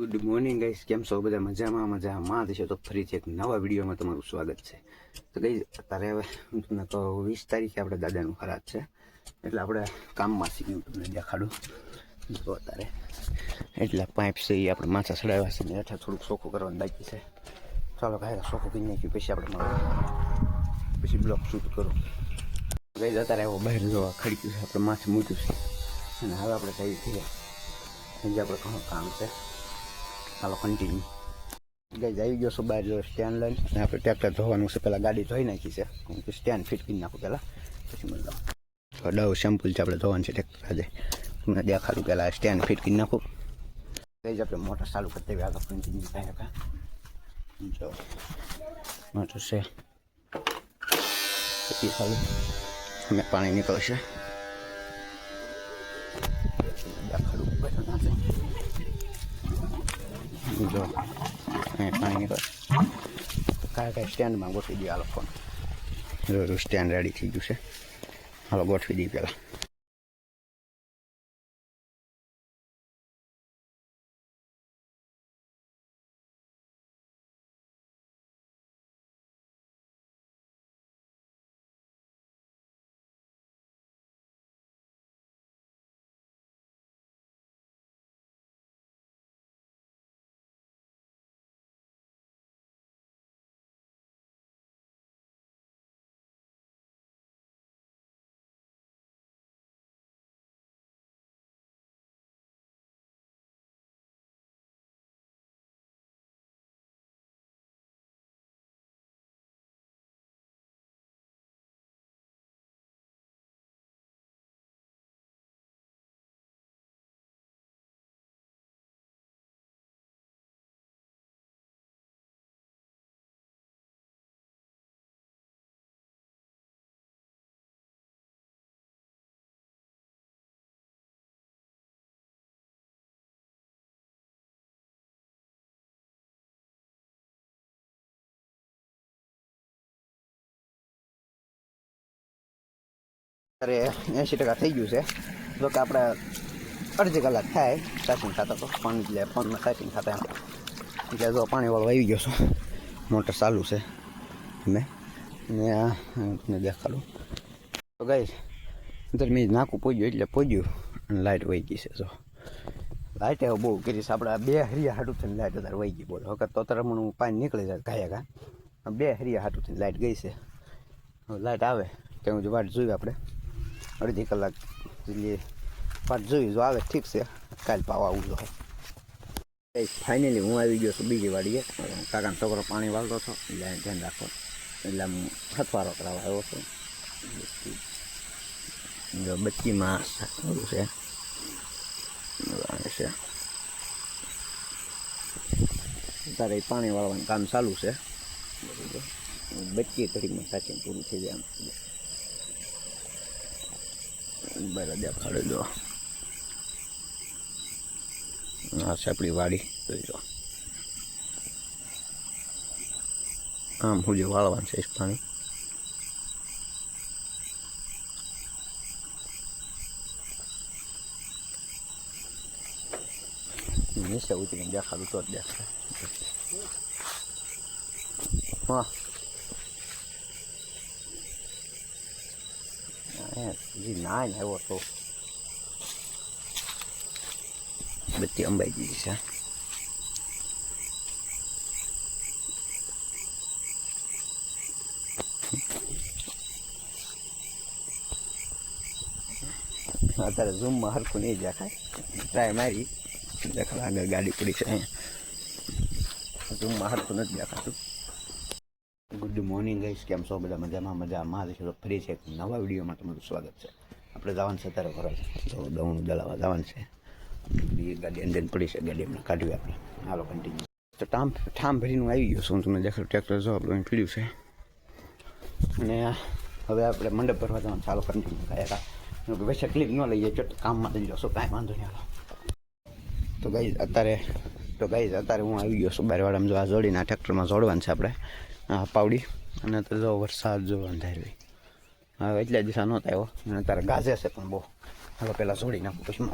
Good morning guys કેમ છો? બધા મજામાં? મજામાં છે. તો ફરીથી એક નવા વિડીયોમાં તમારું સ્વાગત છે. તો ગઈ અત્યારે હવે હું તમને તો વીસ તારીખે આપણે દાદાનું ખરાબ છે. એટલે આપણે કામમાં શીખ્યું તમને દેખાડું. તો અત્યારે. એટલે પાઇપ છે એ આપણે માથા ચડાવ્યા છે ને હેઠળ થોડુંક ચોખ્ખું કરવાનું બાકી છે. ચાલો કાંઈ ચોખ્ખું કરી નાખ્યું. પછી આપણે મળીએ. પછી બ્લોક શૂટ કરું. ગઈ અત્યારે એવો બહાર જોવા ખડક્યું છે. આપણે માથે મૂક્યું છે. અને હવે આપણે કઈ છીએ. હજી આપણે ઘણું કામ છે. હાલો કન્ટિન્યુ ગઈ આવી ગયો છું બહાર જો સ્ટેન્ડ લઈને અને આપણે ટ્રેક્ટર ધોવાનું છે. પહેલાં ગાડી ધોઈ નાખી છે. હું સ્ટેન્ડ ફિટ કરી નાખું પહેલાં. પછી મતલબ ડવ શેમ્પૂલ છે, આપણે ધોવાનું છે ટ્રેક્ટર આજે. તમને દેખાડું પહેલાં સ્ટેન્ડ ફિટ કરી નાખું. ગઈ આપણે મોટર ચાલુ કરી દેવી. આગળ કન્ટિન્યુ થાય કા? જો. મોટર છે. પછી ચાલુ. અમે પાણી નીકળશે. જો. કાંઈ કાંઈ સ્ટેન્ડમાં ગોઠવી દઈએ આ લોકોને જો સ્ટેન્ડ રેડી થઈ ગયું છે. હાલો, ગોઠવી દઈએ પહેલાં. અરે, એંશી ટકા થઈ ગયું છે. જો કે આપણે અડધી કલાક થાય સાચીને ખાતા તો, પાણી એટલે પાણીમાં સાચીને ખાતા એમ. એટલે જો પાણીવાળો આવી ગયો છું. મોટર ચાલુ છે. મેં ને આ તમને દેખાડું. તો ગઈ અંદર મેં નાકું પોજ્યું એટલે પોજ્યું અને લાઇટ વહી ગઈ છે, જો. લાઇટ એવું બહુ કરી છે. આપણે બે હરિયા હાટું થઈને લાઇટ અત્યારે વહી ગઈ, બોલો. વખત તો અત્યારે મને પાણી નીકળી જાય ગાયા ગા બે હરિયા હાટું થઈને લાઇટ ગઈ છે. લાઇટ આવે તો હું વાટ જોયું આપણે. અડધી કલાક એટલે પાછ જોઈ જો આવે, ઠીક છે. કાલ પાવા આવું જો. ફાઇનલી હું આવી ગયો છું બીજી વાડીએ. કાકાનો છોકરો પાણી વાળતો હતો, એટલે ધ્યાન રાખો એટલે આમ છતવારો કરાવવા આવ્યો છું. જો બચ્ચીમાં છે. છે. તારે પાણી વાળવાનું કામ ચાલુ છે. બચ્ચી ઘડીમાં સાચી પૂરું થઈ જાય બરાબર દેખાડે જો. આ છે આપણી વાડી, જોઈ આમ હું જે વાળવાનું છે પાણી. નીચે ઉતરીને દેખાડું તો જ દેખાય. હા હજી ના ને આવ્યો તો બધી અંબાઈ ગઈ છે અત્યારે ઝૂમમાં હરખું નહીં દેખાય ટ્રાય મારી દેખાડ આગળ ગાડી પડી છે અહીંયા ઝૂમમાં હરખું નથી દેખાતું ગુડ મોર્નિંગ ગાઈસ કેમ છો? બધા મજામાં? મજામાં. છે તો ફરી છે નવા વિડીયોમાં તમારું સ્વાગત છે. આપણે જવાનું છે અત્યારે ઘરે. તો દવાનું દલાવા જવાનું છે. એ ગાડી અંદર પડી છે. ગાડી હમણાં કાઢવી આપણે હાલો કન્ટિન્યુ તો ટામ ઠામ ભરીનું આવી ગયો છું. તમને દેખાડું. ટ્રેક્ટર જો આપણું પીડ્યું છે. અને હવે આપણે મંડપ ભરવા જવાનું ચાલો કન્ટિન્યુ ગયા વૈસે ક્લિપ ન લઈએ. ચોટ, કામમાં થઈ જશો કાંઈ વાંધો નહીં, હાલો. તો ગઈ અત્યારે, તો ગઈ અત્યારે હું આવી ગયો છું. બારવાડામાં જો આ જોડીને આ ટ્રેક્ટરમાં જોડવાનું છે આપણે. આ પાવડી. અને તો જો વરસાદ જો અંધારી હવે એટલા દિશા નહોતા આવ્યો. અને અત્યારે ગાજે છે પણ બહુ. હવે પહેલાં છોડી નાખું, પછી